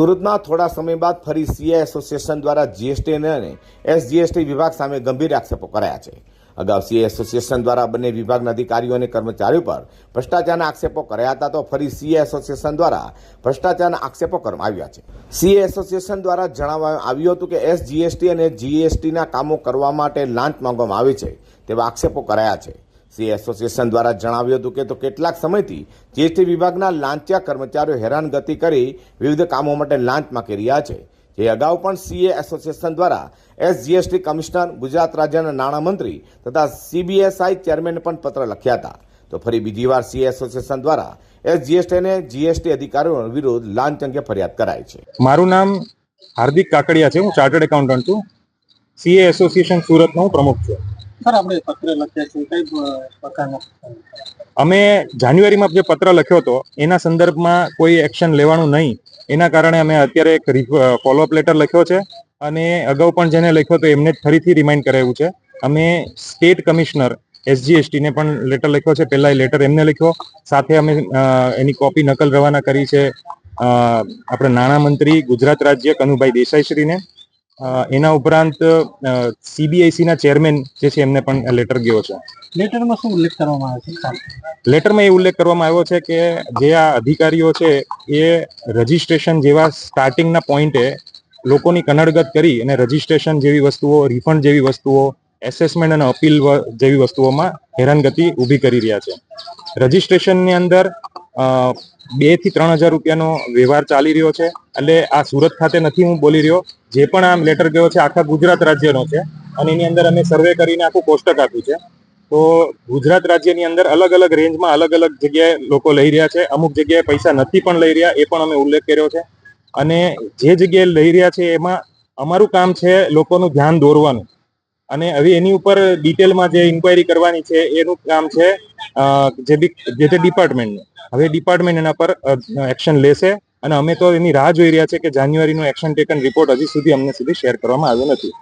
સુરતમાં થોડા સમય બાદ ફરી સીએ એસોસિએશન દ્વારા જીએસટી અને એસજીએસટી વિભાગ સામે ગંભીર આક્ષેપો કરાયા છે. અગાઉ સીએ એસોસિએશન દ્વારા બંને વિભાગના અધિકારીઓ અને કર્મચારીઓ પર ભ્રષ્ટાચારના આક્ષેપો કર્યા હતા તો ફરી સીએ એસોસિએશન દ્વારા ભ્રષ્ટાચારના આક્ષેપો કરવામાં આવ્યા છે. સીએ એસોસિએશન દ્વારા જણાવવામાં આવ્યું હતું કે એસજીએસટી અને જીએસટીના કામો કરવા માટે લાંચ માંગવામાં આવી છે તેવા આક્ષેપો કરાયા છે. સી એસોસિએશન દ્વારા જણાવ્યું હતું કે તો કેટલાક સમયથી જીએસટી વિભાગના લાંચિયા કર્મચારીઓ હેરાનગતિ કરી વિવિધ કામો માટે લાંચ માંગી રહ્યા છે. જે અગાઉ પણ સીએ એસોસિએશન દ્વારા એસજીએસટી કમિશનર, ગુજરાત રાજ્યના નાણામંત્રી તથા સીબીએસઆઈ ચેરમેન પણ પત્ર લખ્યા હતા. તો ફરી બીજી વાર સીએ એસોસિએશન દ્વારા એસ જીએસટીને જીએસટી અધિકારીઓ વિરુદ્ધ લાંચ અંગે ફરિયાદ કરાઈ છે. મારું નામ હાર્દિક કાકડિયા છે. હું ચાર્ટર્ડ એકાઉન્ટન્ટ છું. સીએ એસોસિએશન સુરતનો હું પ્રમુખ છું. અમે જાન્યુઆરીમાં જે પત્ર લખ્યો હતો એના સંદર્ભમાં કોઈ એક્શન લેવાનું નહીં. એના કારણે અમે અત્યારે એક ફોલોઅપ લેટર લખ્યો છે અને અગાઉ પણ જેને લખ્યો હતો એમને ફરીથી રિમાઇન્ડ કરાવ્યું છે. અમે સ્ટેટ કમિશનર એસજીએસટી ને પણ લેટર લખ્યો છે પહેલા એ લેટર એમને લખ્યો. સાથે અમે એની કોપી નકલ રવાના કરી છે આપણા નાણામંત્રી ગુજરાત રાજ્ય કનુભાઈ દેસાઈશ્રીને. અ, એના ઉપરાંત સીબીઆઈસીના ચેરમેન જે છે એમને પણ લેટર ગયો છે. લેટરમાં શું ઉલ્લેખ કરવામાં આવે છે? લેટરમાં એ ઉલ્લેખ કરવામાં આવ્યો છે કે જે આ અધિકારીઓ છે એ રજીસ્ટ્રેશન જેવા સ્ટાર્ટિંગના પોઈન્ટે લોકોની કનડગત કરી અને રજીસ્ટ્રેશન જેવી વસ્તુઓ રિફંડ જેવી વસ્તુઓ એસેસમેન્ટ અને અપીલ જેવી વસ્તુઓમાં હેરાનગતિ ઊભી કરી રહ્યા છે. રજીસ્ટ્રેશનની અંદર બેથી ત્રણ હજાર રૂપિયાનો વ્યવહાર ચાલી રહ્યો છે. એટલે આ સુરત ખાતે નથી હું બોલી રહ્યો. જે પણ આમ લેટર ગયો છે, આખા ગુજરાત રાજ્યનો છે. અને એની અંદર અમે સર્વે કરીને આખું કોષ્ટક આપ્યું છે. તો ગુજરાત રાજ્યની અંદર અલગ અલગ રેન્જમાં અલગ અલગ જગ્યાએ લોકો લઈ રહ્યા છે. અમુક જગ્યાએ પૈસા નથી પણ લઈ રહ્યા, એ પણ અમે ઉલ્લેખ કર્યો છે. અને જે જગ્યાએ લઈ રહ્યા છે, એમાં અમારું કામ છે લોકોનું ધ્યાન દોરવાનું. અને હવે એની ઉપર ડિટેલમાં જે ઇન્ક્વાયરી કરવાની છે, એનું કામ છે જે બી જે તે ડિપાર્ટમેન્ટનું હવે ડિપાર્ટમેન્ટ એના પર એક્શન લેશે અને અમે તો એની રાહ જોઈ રહ્યા છે કે જાન્યુઆરીનો એક્શન ટેકન રિપોર્ટ હજી સુધી અમને સુધી શેર કરવામાં આવ્યો નથી.